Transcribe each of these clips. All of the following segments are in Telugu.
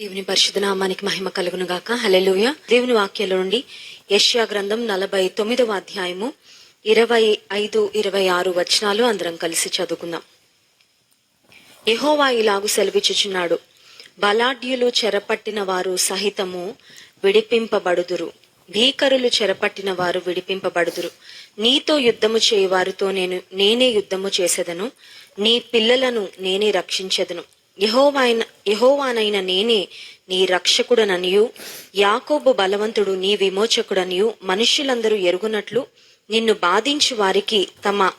దేవుని పరిశుద్ధ నామానికి మహిమ కలుగును గాక హల్లెలూయా. దేవుని వాక్యంలో నుండి యష్యా గ్రంథం నలభై తొమ్మిదవ అధ్యాయము ఇరవై ఐదు ఇరవై ఆరు వచనాలు అందరం కలిసి చదువుకుందాం. యెహోవా ఇలాగు సెలవిచ్చుచున్నాడు. బలాఢ్యులు చెరపట్టిన వారు సహితము విడిపింపబడుదురు. భీకరులు చెరపట్టిన వారు విడిపింపబడుదురు. నీతో యుద్ధము చేయవారితో నేను నేనే యుద్ధము చేసేదను. నీ పిల్లలను నేనే రక్షించెదను. యహోవాయన యహోవానైన నేనే నీ రక్షకుడననియు యాకోబు బలవంతుడు నీ విమోచకుడనియు మనుష్యులందరూ ఎరుగునట్లు నిన్ను బాధించు వారికి తమ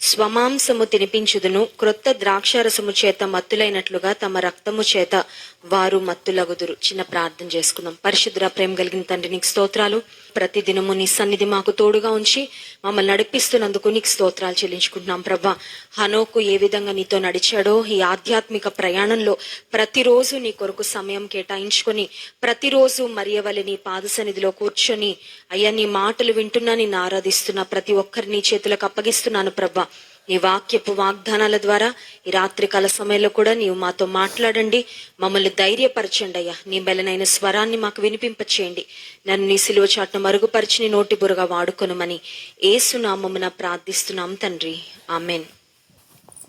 స్వమాంసము తినిపించుదును క్రొత్త ద్రాక్షారసము చేత మత్తులైనట్లుగా తమ రక్తము చేత వారు మత్తులగుదురు. చిన్న ప్రార్థన చేసుకుందాం. పరిశుద్ర ప్రేమ కలిగిన తండ్రి నీకు స్తోత్రాలు. ప్రతి దినము నీ సన్నిధి మాకు తోడుగా ఉంచి మమ్మల్ని నడిపిస్తున్నందుకు నీకు స్తోత్రాలు చెల్లించుకుంటున్నాం ప్రభా. హనోకు ఏ విధంగా నీతో నడిచాడో ఈ ఆధ్యాత్మిక ప్రయాణంలో ప్రతిరోజు నీ కొరకు సమయం కేటాయించుకొని ప్రతిరోజు మరియవలి నీ పాద సన్నిధిలో కూర్చొని అయ్యా నీ మాటలు వింటున్నా నిన్ను ఆరాధిస్తున్నా ప్రతి ఒక్కరిని చేతులకు అప్పగిస్తున్నాను ప్రభా. నీ వాక్యపు వాగ్దానాల ద్వారా ఈ రాత్రి కాల సమయంలో కూడా నీవు మాతో మాట్లాడండి. మమ్మల్ని ధైర్యపరచండి అయ్యా. నీ బెలనైన స్వరాన్ని మాకు వినిపింపచేయండి. నన్ను నీ సిలువ చాటును మరుగుపరిచి నీ నోటి బురగా వాడుకొనమని ఏసునామమున ప్రార్థిస్తున్నాం తండ్రి. ఆమెన్.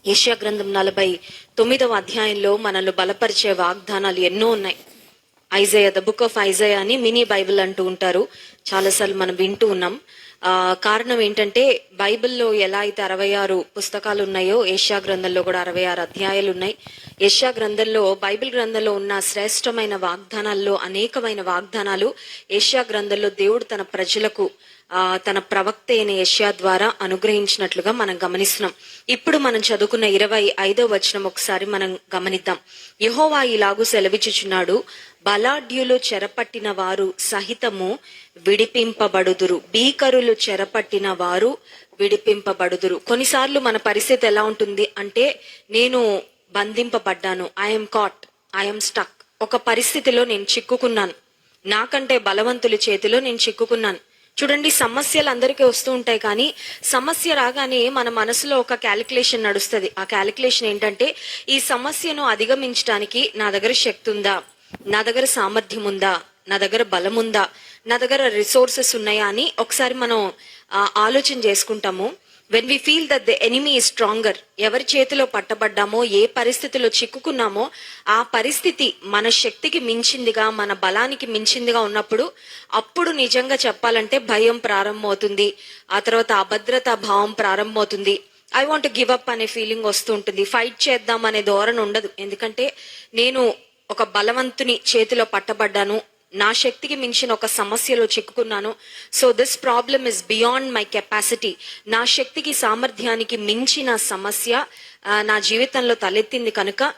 ఏషియా గ్రంథం నలభై తొమ్మిదవ అధ్యాయంలో మనల్ని బలపరిచే వాగ్దానాలు ఎన్నో ఉన్నాయి. Isaiah the book of Isaiah అని మినీ బైబిల్ అంటూ ఉంటారు. చాలాసార్లు మనం వింటూ ఉన్నాం. కారణం ఏంటంటే బైబిల్లో ఎలా అయితే అరవై ఆరు పుస్తకాలు ఉన్నాయో ఏషియా గ్రంథంలో కూడా అరవై ఆరు అధ్యాయాలు ఉన్నాయి. ఏషియా గ్రంథంలో బైబిల్ గ్రంథంలో ఉన్న శ్రేష్టమైన వాగ్దానాల్లో అనేకమైన వాగ్దానాలు ఏషియా గ్రంథంలో దేవుడు తన ప్రజలకు ఆ తన ప్రవక్త అయిన యష్యా ద్వారా అనుగ్రహించినట్లుగా మనం గమనిస్తున్నాం. ఇప్పుడు మనం చదువుకున్న ఇరవై ఐదో వచనం ఒకసారి మనం గమనిద్దాం. యహోవా ఇలాగు సెలవిచ్చుచున్నాడు బలాఢ్యులు చెరపట్టిన వారు సహితము విడిపింపబడుదురు. భీకరులు చెరపట్టిన వారు విడిపింపబడుదురు. కొన్నిసార్లు మన పరిస్థితి ఎలా ఉంటుంది అంటే నేను బంధింపబడ్డాను. ఐఎమ్ కాట్ ఐఎమ్ స్టక్ ఒక పరిస్థితిలో నేను చిక్కుకున్నాను. నాకంటే బలవంతుల చేతిలో నేను చిక్కుకున్నాను. చూడండి సమస్యలు అందరికీ వస్తూ ఉంటాయి కానీ సమస్య రాగానే మన మనసులో ఒక క్యాలిక్యులేషన్ నడుస్తుంది. ఆ క్యాలిక్యులేషన్ ఏంటంటే ఈ సమస్యను అధిగమించడానికి నా దగ్గర శక్తి ఉందా? నా దగ్గర సామర్థ్యం ఉందా? నా దగ్గర బలం ఉందా? నా దగ్గర రిసోర్సెస్ ఉన్నాయా అని ఒకసారి మనం ఆలోచన చేసుకుంటాము. When we feel that the enemy is stronger ఎవరి చేతిలో పట్టబడ్డామో ఏ పరిస్థితిలో చిక్కుకున్నామో ఆ పరిస్థితి మన శక్తికి మించిందిగా మన బలానికి మించిందిగా ఉన్నప్పుడు అప్పుడు నిజంగా చెప్పాలంటే భయం ప్రారంభమవుతుంది. ఆ తర్వాత అభద్రతా భావం ప్రారంభమవుతుంది. ఐ వాంట్ గివ్ అప్ అనే ఫీలింగ్ వస్తూ ఉంటుంది ఫైట్ చేద్దాం అనే ధోరణి ఉండదు. ఎందుకంటే నేను ఒక బలవంతుని చేతిలో పట్టబడ్డాను. నా శక్తికి మించిన ఒక సమస్యలో చిక్కుకున్నాను. So this problem is beyond my capacity నా శక్తికి సామర్థ్యానికి మించిన సమస్య నా జీవితంలో తలెత్తింది కనుక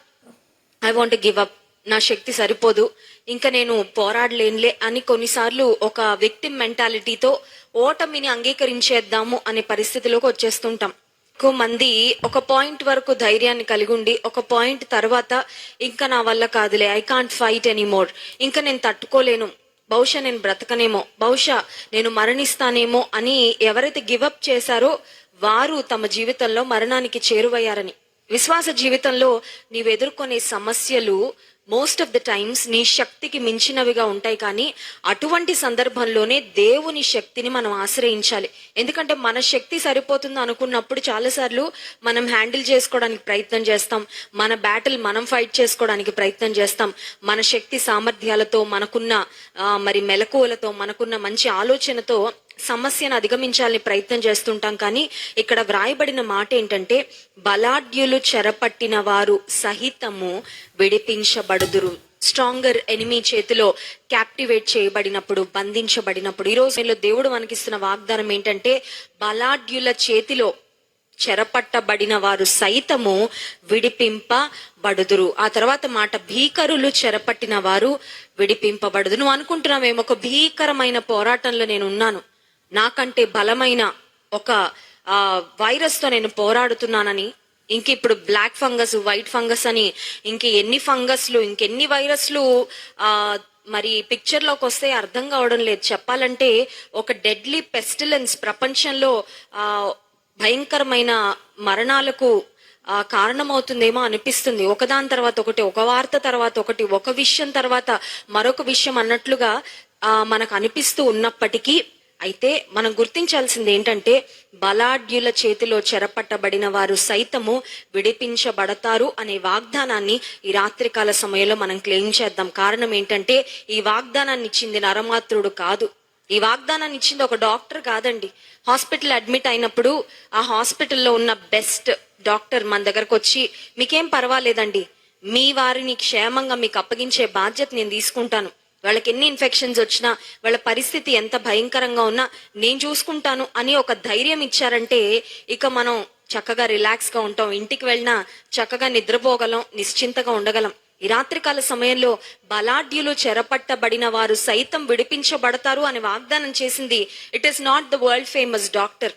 ఐ వాంట్ గివ్ అప్ నా శక్తి సరిపోదు. ఇంకా నేను పోరాడలేనులే అని కొన్నిసార్లు ఒక వ్యక్తి మెంటాలిటీతో ఓటమిని అంగీకరించేద్దాము అనే పరిస్థితిలోకి వచ్చేస్తుంటాం. ఎక్కువ మంది ఒక పాయింట్ వరకు ధైర్యాన్ని కలిగి ఉండి ఒక పాయింట్ తర్వాత ఇంకా నా వల్ల కాదులే ఐ కాంట్ ఫైట్ ఎనీమోర్ ఇంకా నేను తట్టుకోలేను. బహుశా నేను బ్రతకనేమో. బహుశా నేను మరణిస్తానేమో అని ఎవరైతే గివప్ చేశారో వారు తమ జీవితంలో మరణానికి చేరువయ్యారని. విశ్వాస జీవితంలో నీవు ఎదుర్కొనే సమస్యలు మోస్ట్ ఆఫ్ ద టైమ్స్ నీ శక్తికి మించినవిగా ఉంటాయి కానీ అటువంటి సందర్భంలోనే దేవుని శక్తిని మనం ఆశ్రయించాలి. ఎందుకంటే మన శక్తి సరిపోతుంది అనుకున్నప్పుడు చాలాసార్లు మనం హ్యాండిల్ చేసుకోవడానికి ప్రయత్నం చేస్తాం. మన బ్యాటిల్ మనం ఫైట్ చేసుకోవడానికి ప్రయత్నం చేస్తాం. మన శక్తి సామర్థ్యాలతో మనకున్న మరి మెలకువలతో మనకున్న మంచి ఆలోచనతో సమస్యను అధిగమించాలని ప్రయత్నం చేస్తుంటాం. కానీ ఇక్కడ వ్రాయబడిన మాట ఏంటంటే బలాఢ్యులు చెరపట్టిన వారు సహితము విడిపించబడుదురు. స్ట్రాంగర్ ఎనిమీ చేతిలో క్యాప్టివేట్ చేయబడినప్పుడు బంధించబడినప్పుడు. ఈ రోజు దేవుడు మనకిస్తున్న వాగ్దానం ఏంటంటే బలాఢ్యుల చేతిలో చెరపట్టబడిన వారు సైతము విడిపింపబడుదురు. ఆ తర్వాత మాట భీకరులు చెరపట్టిన వారు విడిపింపబడుదు నువ్వు అనుకుంటున్నావేమో ఒక భీకరమైన పోరాటంలో నేను ఉన్నాను. నాకంటే బలమైన ఒక వైరస్తో నేను పోరాడుతున్నానని ఇంక ఇప్పుడు బ్లాక్ ఫంగస్ వైట్ ఫంగస్ అని ఇంక ఎన్ని ఫంగస్లు ఇంకెన్ని వైరస్లు ఆ మరి పిక్చర్లోకి వస్తే అర్థం కావడం లేదు. చెప్పాలంటే ఒక డెడ్లీ పెస్టిలెన్స్ ప్రపంచంలో ఆ భయంకరమైన మరణాలకు కారణమవుతుందేమో అనిపిస్తుంది. ఒకదాని తర్వాత ఒకటి ఒక వార్త తర్వాత ఒకటి ఒక విషయం తర్వాత మరొక విషయం అన్నట్లుగా మనకు అనిపిస్తూ ఉన్నప్పటికీ అయితే మనం గుర్తించాల్సింది ఏంటంటే బలాఢ్యుల చేతిలో చెరపట్టబడిన వారు సైతము విడిపించబడతారు అనే వాగ్దానాన్ని ఈ రాత్రికాల సమయంలో మనం క్లెయిమ్ చేద్దాం. కారణం ఏంటంటే ఈ వాగ్దానాన్ని ఇచ్చింది నరమాత్రుడు కాదు. ఈ వాగ్దానాన్ని ఇచ్చింది ఒక డాక్టర్ కాదండి. హాస్పిటల్ అడ్మిట్ అయినప్పుడు ఆ హాస్పిటల్లో ఉన్న బెస్ట్ డాక్టర్ మన దగ్గరకు వచ్చి మీకేం పర్వాలేదండి. మీ వారిని క్షేమంగా మీకు అప్పగించే బాధ్యత నేను తీసుకుంటాను. వాళ్ళకి ఎన్ని ఇన్ఫెక్షన్స్ వచ్చినా వాళ్ళ పరిస్థితి ఎంత భయంకరంగా ఉన్నా నేను చూసుకుంటాను అని ఒక ధైర్యం ఇచ్చారంటే ఇక మనం చక్కగా రిలాక్స్గా ఉంటాం. ఇంటికి వెళ్ళినా చక్కగా నిద్రపోగలం నిశ్చింతగా ఉండగలం. ఈ రాత్రికాల సమయంలో బలాఢ్యులు చెరపట్టబడిన వారు సైతం విడిపించబడతారు అని వాగ్దానం చేసింది. It is not the world famous doctor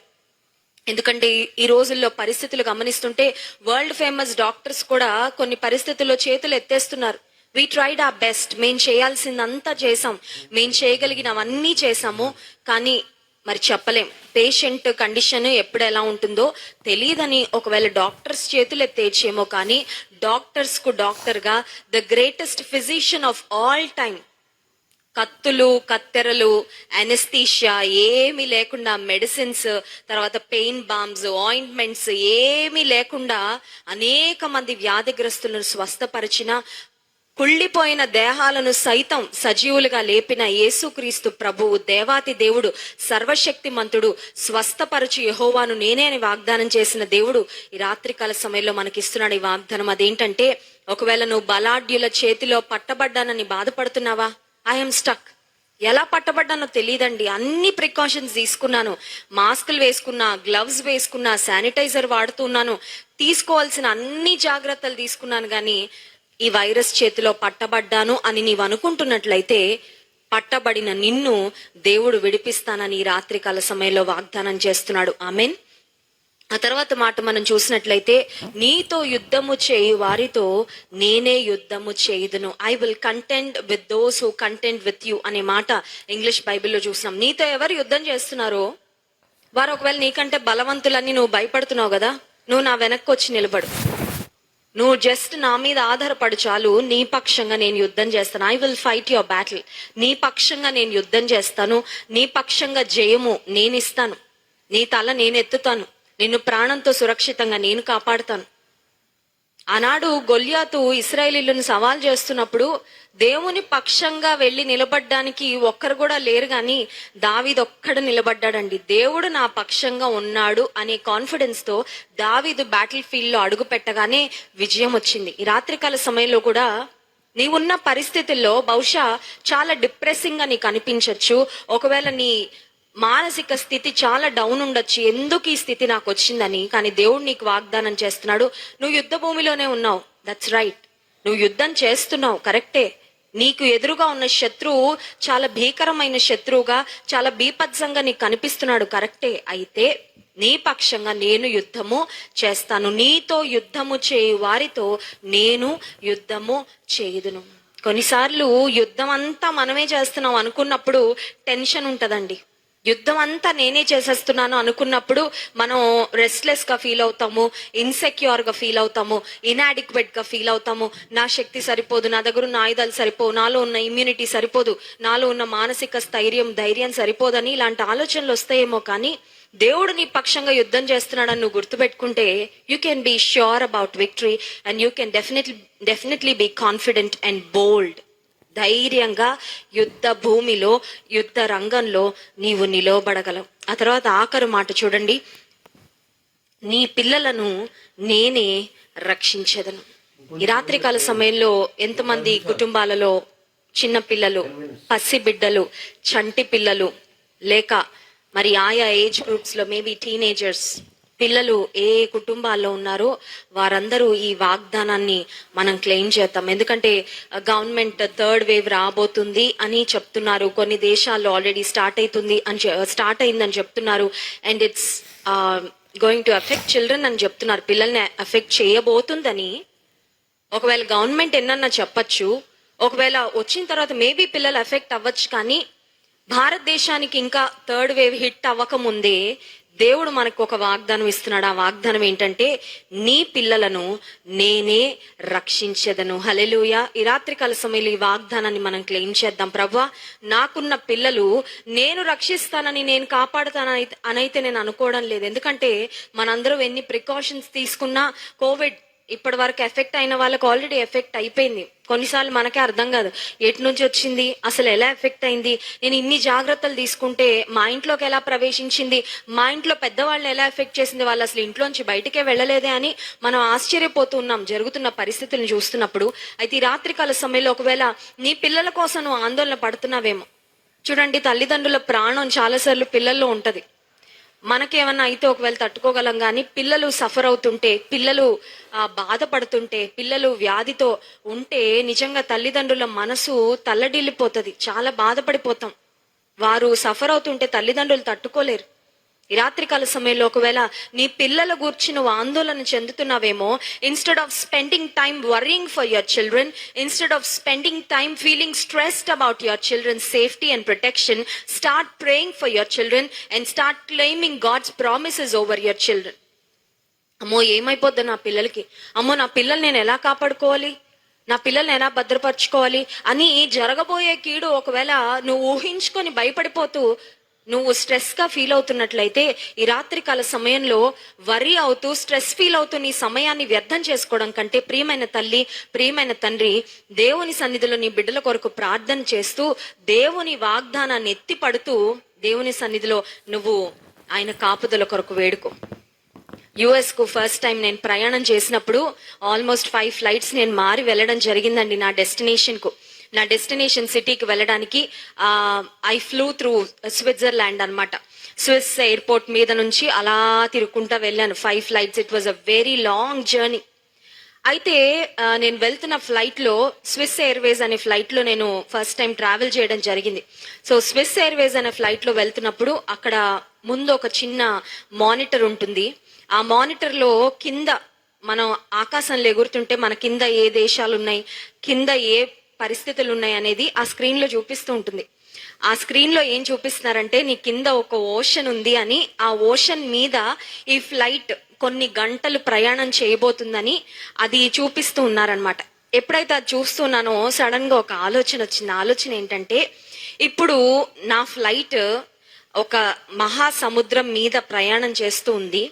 ఎందుకంటే ఈ రోజుల్లో పరిస్థితులు గమనిస్తుంటే వరల్డ్ ఫేమస్ డాక్టర్స్ కూడా కొన్ని పరిస్థితుల్లో చేతులు ఎత్తేస్తున్నారు. వీ ట్రైడ్ ఆ బెస్ట్ మేము చేయాల్సిందంతా చేసాం మేము చేయగలిగినవన్నీ చేసాము కానీ మరి చెప్పలేం. పేషెంట్ కండిషన్ ఎప్పుడు ఎలా ఉంటుందో తెలియదని ఒకవేళ డాక్టర్స్ చేతులు ఎత్తేచ్చేమో కానీ డాక్టర్స్కు the greatest physician of all time కత్తులు కత్తెరలు అనెస్థీషియా ఏమీ లేకుండా మెడిసిన్స్ తర్వాత పెయిన్ బామ్స్ ఆయింట్మెంట్స్ ఏమీ లేకుండా అనేక మంది వ్యాధిగ్రస్తులను స్వస్థపరిచిన కుళ్ళిపోయిన దేహాలను సైతం సజీవులుగా లేపిన యేసుక్రీస్తు ప్రభువు దేవాతి దేవుడు సర్వశక్తిమంతుడు స్వస్థపరచు యహోవాను నేనే అని వాగ్దానం చేసిన దేవుడు ఈ రాత్రికాల సమయంలో మనకిస్తున్నాడు ఈ వాగ్దానం. అదేంటంటే ఒకవేళ నువ్వు బలాఢ్యుల చేతిలో పట్టబడ్డానని బాధపడుతున్నావా? ఐఎమ్ స్టక్ ఎలా పట్టబడ్డానో తెలియదండి. అన్ని ప్రికాషన్స్ తీసుకున్నాను. మాస్కులు వేసుకున్నా గ్లవ్స్ వేసుకున్నా శానిటైజర్ వాడుతున్నాను తీసుకోవాల్సిన అన్ని జాగ్రత్తలు తీసుకున్నాను. కానీ ఈ వైరస్ చేతిలో పట్టబడ్డాను అని నీవు అనుకుంటున్నట్లయితే పట్టబడిన నిన్ను దేవుడు విడిపిస్తానని ఈ రాత్రికాల సమయంలో వాగ్దానం చేస్తున్నాడు. ఆమెన్. ఆ తర్వాత మాట మనం చూసినట్లయితే నీతో యుద్ధము చేయు వారితో నేనే యుద్ధము చేయుదును. I will content with those who content with you అనే మాట ఇంగ్లీష్ బైబిల్లో చూసినాం. నీతో ఎవరు యుద్ధం చేస్తున్నారో? వారు ఒకవేళ నీకంటే బలవంతులని నువ్వు భయపడుతున్నావు కదా? నువ్వు నా వెనక్కి వచ్చి నిలబడు. నువ్వు జస్ట్ నా మీద ఆధారపడు చాలు. నీ పక్షంగా నేను యుద్ధం చేస్తాను. I will fight your battle నీ పక్షంగా నేను యుద్ధం చేస్తాను. నీ పక్షంగా జయము నేను ఇస్తాను నీ తల నేను ఎత్తుతాను నిన్ను ప్రాణంతో సురక్షితంగా నేను కాపాడుతాను. ఆనాడు గొల్యాతు ఇస్రాయేలీలను సవాల్ చేస్తున్నప్పుడు దేవుని పక్షంగా వెళ్ళి నిలబడ్డానికి ఒక్కరు కూడా లేరు కానీ దావీద్ ఒక్కడు నిలబడ్డాడండి. దేవుడు నా పక్షంగా ఉన్నాడు అనే కాన్ఫిడెన్స్తో దావీదు బ్యాటిల్ ఫీల్డ్లో అడుగు పెట్టగానే విజయం వచ్చింది. ఈ రాత్రికాల సమయంలో కూడా నీవున్న పరిస్థితుల్లో బహుశా చాలా డిప్రెసింగ్గా నీకు అనిపించవచ్చు ఒకవేళ నీ మానసిక స్థితి చాలా డౌన్ ఉండొచ్చు. ఎందుకు ఈ స్థితి నాకు వచ్చిందని? కానీ దేవుడు నీకు వాగ్దానం చేస్తున్నాడు. నువ్వు యుద్ధ భూమిలోనే ఉన్నావు. దట్స్ రైట్ నువ్వు యుద్ధం చేస్తున్నావు. కరెక్టే. నీకు ఎదురుగా ఉన్న శత్రువు చాలా భీకరమైన శత్రువుగా చాలా బీపత్సంగా నీకు కనిపిస్తున్నాడు. కరెక్టే. అయితే నీ పక్షంగా నేను యుద్ధము చేస్తాను. నీతో యుద్ధము చేయు వారితో నేను యుద్ధము చేయుదును. కొన్నిసార్లు యుద్ధం అంతా మనమే చేస్తున్నాం అనుకున్నప్పుడు టెన్షన్ ఉంటుందండి. యుద్ధం అంతా నేనే చేసేస్తున్నాను అనుకున్నప్పుడు మనం రెస్ట్లెస్గా ఫీల్ అవుతాము ఇన్సెక్యూర్గా ఫీల్ అవుతాము ఇన్అడిక్వేట్గా ఫీల్ అవుతాము. నా శక్తి సరిపోదు నా దగ్గర ఉన్న ఆయుధాలు సరిపోవు నాలో ఉన్న ఇమ్యూనిటీ సరిపోదు నాలో ఉన్న మానసిక స్థైర్యం ధైర్యం సరిపోదని ఇలాంటి ఆలోచనలు వస్తాయేమో కానీ దేవుడు నీ పక్షంగా యుద్ధం చేస్తున్నాడని నువ్వు గుర్తుపెట్టుకుంటే you can be sure about victory and you can definitely definitely be confident and bold ధైర్యంగా యుద్ధ భూమిలో యుద్ధ రంగంలో నీవు నిలవబడగలవు. ఆ తర్వాత ఆఖరు మాట చూడండి. నీ పిల్లలను నేనే రక్షించదను. ఈ రాత్రికాల సమయంలో ఎంతమంది కుటుంబాలలో చిన్న పిల్లలు పసి బిడ్డలు చంటి పిల్లలు లేక మరి ఆయా ఏజ్ గ్రూప్స్లో మేబీ టీనేజర్స్ పిల్లలు ఏ కుటుంబాల్లో ఉన్నారో వారందరూ ఈ వాగ్దానాన్ని మనం క్లెయిమ్ చేద్దాం. ఎందుకంటే గవర్నమెంట్ థర్డ్ వేవ్ రాబోతుంది అని చెప్తున్నారు. కొన్ని దేశాల్లో ఆల్రెడీ స్టార్ట్ అవుతుంది అని స్టార్ట్ అయిందని చెప్తున్నారు. And it's going to affect children అని చెప్తున్నారు. పిల్లల్ని అఫెక్ట్ చేయబోతుందని. ఒకవేళ గవర్నమెంట్ ఎన్నన్నా చెప్పచ్చు ఒకవేళ వచ్చిన తర్వాత మేబీ పిల్లలు ఎఫెక్ట్ అవ్వచ్చు కానీ భారతదేశానికి ఇంకా థర్డ్ వేవ్ హిట్ అవ్వకముందే దేవుడు మనకు ఒక వాగ్దానం ఇస్తున్నాడు. ఆ వాగ్దానం ఏంటంటే నీ పిల్లలను నేనే రక్షించదను. హలెలుయ ఈ రాత్రి కాల సమయంలో ఈ వాగ్దానాన్ని మనం క్లెయిమ్ చేద్దాం. ప్రభా నాకున్న పిల్లలు నేను రక్షిస్తానని నేను కాపాడుతానని అనైతే నేను అనుకోవడం లేదు. ఎందుకంటే మనందరం ఎన్ని ప్రికాషన్స్ తీసుకున్నా కోవిడ్ ఇప్పటి వరకు ఎఫెక్ట్ అయిన వాళ్ళకి ఆల్రెడీ ఎఫెక్ట్ అయిపోయింది. కొన్నిసార్లు మనకే అర్థం కాదు. ఎటు నుంచి వచ్చింది? అసలు ఎలా ఎఫెక్ట్ అయింది? నేను ఇన్ని జాగ్రత్తలు తీసుకుంటే మా ఇంట్లోకి ఎలా ప్రవేశించింది? మా ఇంట్లో పెద్దవాళ్ళు ఎలా ఎఫెక్ట్ చేసింది? వాళ్ళు అసలు ఇంట్లోంచి బయటకే వెళ్ళలేదే అని మనం ఆశ్చర్యపోతూ ఉన్నాం. జరుగుతున్న పరిస్థితులను చూస్తున్నప్పుడు అయితే ఈ రాత్రికాల సమయంలో ఒకవేళ నీ పిల్లల కోసం నువ్వు ఆందోళన పడుతున్నావేమో. చూడండి తల్లిదండ్రుల ప్రాణం చాలాసార్లు పిల్లల్లో ఉంటుంది. మనకేమన్నా అయితే ఒకవేళ తట్టుకోగలం కానీ పిల్లలు సఫర్ అవుతుంటే పిల్లలు బాధపడుతుంటే పిల్లలు వ్యాధితో ఉంటే నిజంగా తల్లిదండ్రుల మనసు తల్లడిల్లిపోతుంది. చాలా బాధపడిపోతాం. వారు సఫర్ అవుతుంటే తల్లిదండ్రులు తట్టుకోలేరు. ఈ రాత్రికాల సమయంలో ఒకవేళ నీ పిల్లల గురించి నువ్వు ఆందోళన చెందుతున్నావేమో instead of spending time worrying for your children instead of spending time feeling stressed about your children safety and protection start praying for your children and start claiming God's promises over your children అమ్మో ఏమైపోద్ది నా పిల్లలకి? అమ్మో నా పిల్లల్ని నేను ఎలా కాపాడుకోవాలి? నా పిల్లల్ని ఎలా భద్రపరచుకోవాలి? అని జరగబోయే కీడు ఒకవేళ నువ్వు ఊహించుకొని భయపడిపోతూ నువ్వు స్ట్రెస్గా ఫీల్ అవుతున్నట్లయితే ఈ రాత్రికాల సమయంలో వరి అవుతూ స్ట్రెస్ ఫీల్ అవుతూ నీ సమయాన్ని వ్యర్థం చేసుకోవడం కంటే ప్రియమైన తల్లి ప్రియమైన తండ్రి దేవుని సన్నిధిలో నీ బిడ్డల కొరకు ప్రార్థన చేస్తూ దేవుని వాగ్దానాన్ని ఎత్తి పడుతూ దేవుని సన్నిధిలో నువ్వు ఆయన కాపుదల కొరకు వేడుకో. యుఎస్కు ఫస్ట్ టైం నేను ప్రయాణం చేసినప్పుడు ఆల్మోస్ట్ ఫైవ్ ఫ్లైట్స్ నేను మారి వెళ్ళడం జరిగిందండి నా డెస్టినేషన్కు. నా డెస్టినేషన్ సిటీకి వెళ్ళడానికి ఐ ఫ్లూ త్రూ స్విట్జర్లాండ్ అనమాట స్విస్ ఎయిర్పోర్ట్ మీద నుంచి అలా తిరుక్కుంటా వెళ్ళాను. Five flights it was a very long journey అయితే నేను వెళ్తున్న ఫ్లైట్లో స్విస్ ఎయిర్వేస్ అనే ఫ్లైట్లో నేను ఫస్ట్ టైం ట్రావెల్ చేయడం జరిగింది. సో స్విస్ ఎయిర్వేస్ అనే ఫ్లైట్లో వెళ్తున్నప్పుడు అక్కడ ముందు ఒక చిన్న మానిటర్ ఉంటుంది. ఆ మానిటర్లో కింద మనం ఆకాశంలో ఎగురుతుంటే మన కింద ఏ దేశాలు ఉన్నాయి కింద ఏ పరిస్థితులు ఉన్నాయి అనేది ఆ స్క్రీన్లో చూపిస్తూ ఉంటుంది. ఆ స్క్రీన్లో ఏం చూపిస్తున్నారంటే నీ కింద ఒక ఓషన్ ఉంది అని ఆ ఓషన్ మీద ఈ ఫ్లైట్ కొన్ని గంటలు ప్రయాణం చేయబోతుందని అది చూపిస్తూ ఉన్నారనమాట ఎప్పుడైతే అది చూస్తున్నానో సడన్గా ఒక ఆలోచన వచ్చింది. ఆలోచన ఏంటంటే ఇప్పుడు నా ఫ్లైట్ ఒక మహాసముద్రం మీద ప్రయాణం చేస్తూ ఉంది.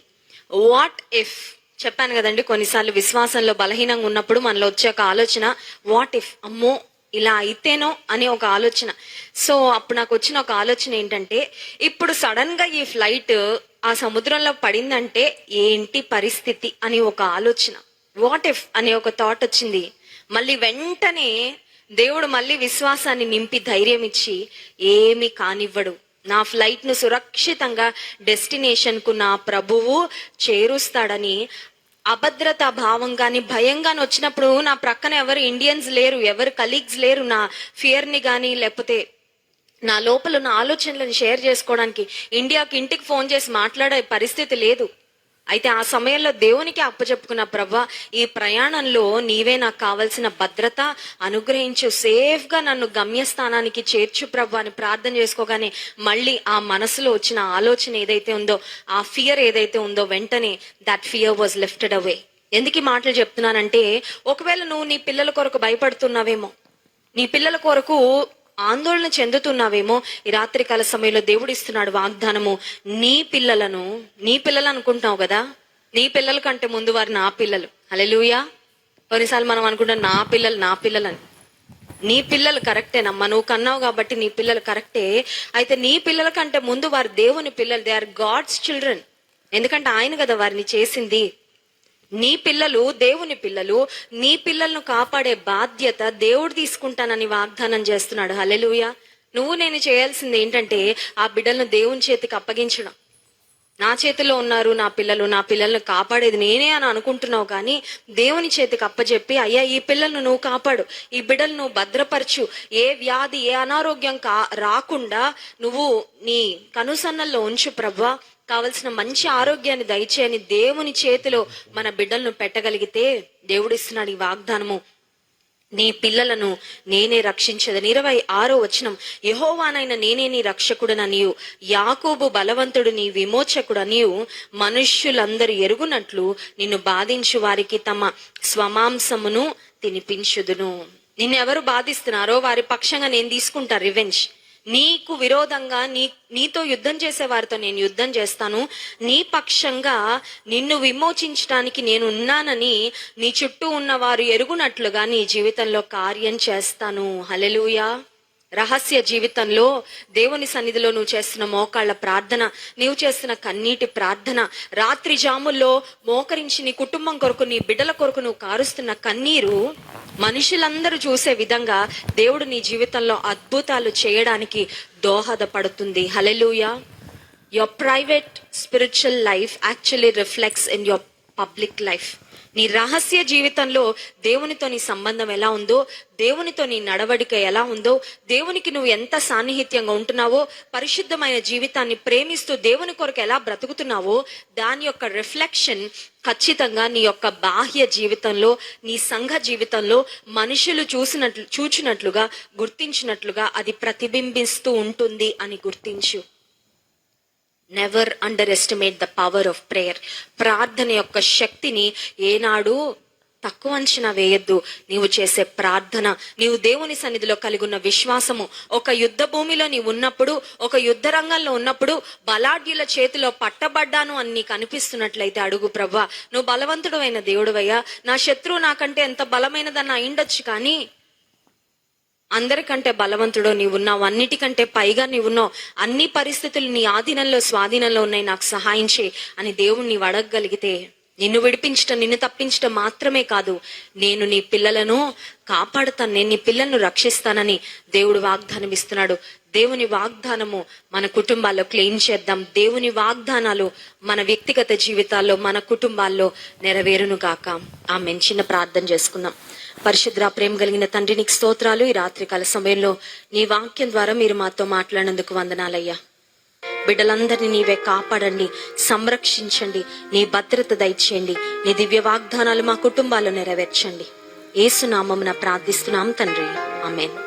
వాట్ ఇఫ్ చెప్పాను కదండి కొన్నిసార్లు విశ్వాసంలో బలహీనంగా ఉన్నప్పుడు మనలో వచ్చే ఒక ఆలోచన వాట్ ఇఫ్ అమ్మో ఇలా అయితేనో? అనే ఒక ఆలోచన. సో అప్పుడు నాకు వచ్చిన ఒక ఆలోచన ఏంటంటే ఇప్పుడు సడన్గా ఈ ఫ్లైట్ ఆ సముద్రంలో పడిందంటే ఏంటి పరిస్థితి అని ఒక ఆలోచన. వాట్ ఇఫ్ అనే ఒక థాట్ వచ్చింది. మళ్ళీ వెంటనే దేవుడు మళ్ళీ విశ్వాసాన్ని నింపి ధైర్యం ఇచ్చి ఏమి కానివ్వడు. నా ఫ్లైట్ను సురక్షితంగా డెస్టినేషన్కు నా ప్రభువు చేరుస్తాడని అభద్రతా భావం కానీ భయం కానీ వచ్చినప్పుడు నా ప్రక్కన ఎవరు ఇండియన్స్ లేరు ఎవరు కలీగ్స్ లేరు నా ఫియర్ని కానీ లేకపోతే నా లోపల ఉన్న ఆలోచనలను షేర్ చేసుకోవడానికి ఇండియాకి ఇంటికి ఫోన్ చేసి మాట్లాడే పరిస్థితి లేదు. అయితే ఆ సమయంలో దేవునికి అప్పచెప్పుకున్న ప్రభ ఈ ప్రయాణంలో నీవే నాకు కావలసిన భద్రత అనుగ్రహించు సేఫ్గా నన్ను గమ్యస్థానానికి చేర్చు ప్రభు అని ప్రార్థన చేసుకోగానే మళ్ళీ ఆ మనసులో వచ్చిన ఆలోచన ఏదైతే ఉందో ఆ ఫియర్ ఏదైతే ఉందో వెంటనే that fear was lifted away ఎందుకు ఈ మాటలు చెప్తున్నానంటే ఒకవేళ నువ్వు నీ పిల్లల కొరకు భయపడుతున్నావేమో నీ పిల్లల కొరకు ఆందోళన చెందుతున్నావేమో ఈ రాత్రికాల సమయంలో దేవుడు ఇస్తున్నాడు వాగ్దానము నీ పిల్లలను నీ పిల్లలు అనుకుంటున్నావు కదా? నీ పిల్లల కంటే ముందు వారు నా పిల్లలు. అలెలుయా కొన్నిసార్లు మనం అనుకుంటాం నా పిల్లలు నా పిల్లలని. నీ పిల్లలు కరెక్టేనమ్మా నువ్వు కన్నావు కాబట్టి నీ పిల్లలు కరెక్టే. అయితే నీ పిల్లల కంటే ముందు వారు దేవుని పిల్లలు. దే ఆర్ గాడ్స్ చిల్డ్రన్ ఎందుకంటే ఆయన కదా వారిని చేసింది. నీ పిల్లలు దేవుని పిల్లలు నీ పిల్లలను కాపాడే బాధ్యత దేవుడు తీసుకుంటానని వాగ్దానం చేస్తున్నాడు. హలెలుయ నువ్వు నేను చేయాల్సింది ఏంటంటే ఆ బిడ్డలను దేవుని చేతికి అప్పగించడం. నా చేతిలో ఉన్నారు నా పిల్లలు నా పిల్లల్ని కాపాడేది నేనే అని అనుకుంటున్నావు కానీ దేవుని చేతికి అప్పచెప్పి అయ్యా ఈ పిల్లలను నువ్వు కాపాడు ఈ బిడ్డలు నువ్వు భద్రపరచు. ఏ వ్యాధి ఏ అనారోగ్యం కా రాకుండా నువ్వు నీ కనుసన్నల్లో ఉంచు ప్రభా. కావలసిన మంచి ఆరోగ్యాన్ని దయచేయని దేవుని చేతిలో మన బిడ్డలను పెట్టగలిగితే దేవుడిస్తున్నాడు ఈ వాగ్దానము. నీ పిల్లలను నేనే రక్షించదని ఇరవై ఆరో వచనం యహోవానైన నేనే నీ రక్షకుడన నీవు యాకోబు బలవంతుడు నీ విమోచకుడు నీవు మనుష్యులందరూ ఎరుగునట్లు నిన్ను బాధించు వారికి తమ స్వమాంసమును తినిపించుదును. నిన్నెవరు బాధిస్తున్నారో వారి పక్షంగా నేను తీసుకుంటా రివెంజ్. నీకు విరోధంగా నీ నీతో యుద్ధం చేసే వారితో నేను యుద్ధం చేస్తాను. నీ పక్షంగా నిన్ను విమోచించడానికి నేను ఉన్నానని నీ చుట్టూ ఉన్న వారు ఎరుగునట్లుగా నీ జీవితంలో కార్యం చేస్తాను. హలెలుయా రహస్య జీవితంలో దేవుని సన్నిధిలో నువ్వు చేస్తున్న మోకాళ్ళ ప్రార్థన నీవు చేస్తున్న కన్నీటి ప్రార్థన రాత్రి జాముల్లో మోకరించి నీ కుటుంబం కొరకు నీ బిడ్డల కొరకు నువ్వు కారుస్తున్న కన్నీరు మనుషులందరూ చూసే విధంగా దేవుడు నీ జీవితంలో అద్భుతాలు చేయడానికి దోహదపడుతుంది. Hallelujah your private spiritual life actually reflects in your public life నీ రహస్య జీవితంలో దేవునితో నీ సంబంధం ఎలా ఉందో దేవునితో నీ నడవడిక ఎలా ఉందో దేవునికి నువ్వు ఎంత సాన్నిహిత్యంగా ఉంటున్నావో పరిశుద్ధమైన జీవితాన్ని ప్రేమిస్తూ దేవుని కొరకు ఎలా బ్రతుకుతున్నావో దాని యొక్క రిఫ్లెక్షన్ ఖచ్చితంగా నీ యొక్క బాహ్య జీవితంలో నీ సంఘ జీవితంలో మనుషులు చూసినట్లు చూచినట్లుగా గుర్తించినట్లుగా అది ప్రతిబింబిస్తూ ఉంటుంది అని గుర్తించు. Never underestimate the power of prayer ప్రార్థన యొక్క శక్తిని ఏనాడు తక్కువ అంచనా వేయొద్దు. నీవు చేసే ప్రార్థన నీవు దేవుని సన్నిధిలో కలిగి ఉన్న విశ్వాసము ఒక యుద్ధ భూమిలో నీవు ఉన్నప్పుడు ఒక యుద్ధ రంగంలో ఉన్నప్పుడు బలాఢ్యుల చేతిలో పట్టబడ్డాను అని నీకు అనిపిస్తున్నట్లయితే అడుగు ప్రభా. నువ్వు బలవంతుడు అయిన దేవుడువయ్యా నా శత్రువు నాకంటే ఎంత బలమైనదన్న అయిండొచ్చు కానీ అందరికంటే బలవంతుడో నీవున్నావు అన్నిటికంటే పైగా నీవున్నావు. అన్ని పరిస్థితులు నీ ఆధీనంలో స్వాధీనంలో ఉన్నాయి నాకు సహాయం చేయి అని దేవుణ్ణి నీవు అడగగలిగితే నిన్ను విడిపించటం నిన్ను తప్పించటం మాత్రమే కాదు. నేను నీ పిల్లలను కాపాడుతాను నేను నీ పిల్లలను రక్షిస్తానని దేవుడు వాగ్దానం ఇస్తున్నాడు. దేవుని వాగ్దానము మన కుటుంబాల్లో క్లెయిమ్ చేద్దాం. దేవుని వాగ్దానాలు మన వ్యక్తిగత జీవితాల్లో మన కుటుంబాల్లో నెరవేరును గాక ఆమె చిన్న ప్రార్థన చేసుకుందాం. పరిశుద్ర ప్రేమ కలిగిన తండ్రి నీకు స్తోత్రాలు. ఈ రాత్రికాల సమయంలో నీ వాక్యం ద్వారా మీరు మాతో మాట్లాడినందుకు వందనాలయ్యా. బిడ్డలందరినీ నీవే కాపాడండి సంరక్షించండి నీ భద్రత దయచేయండి నీ దివ్య వాగ్దానాలు మా కుటుంబాల్లో నెరవేర్చండి. ఏసునామమున ప్రార్థిస్తున్నాం తండ్రి. ఆమెన్.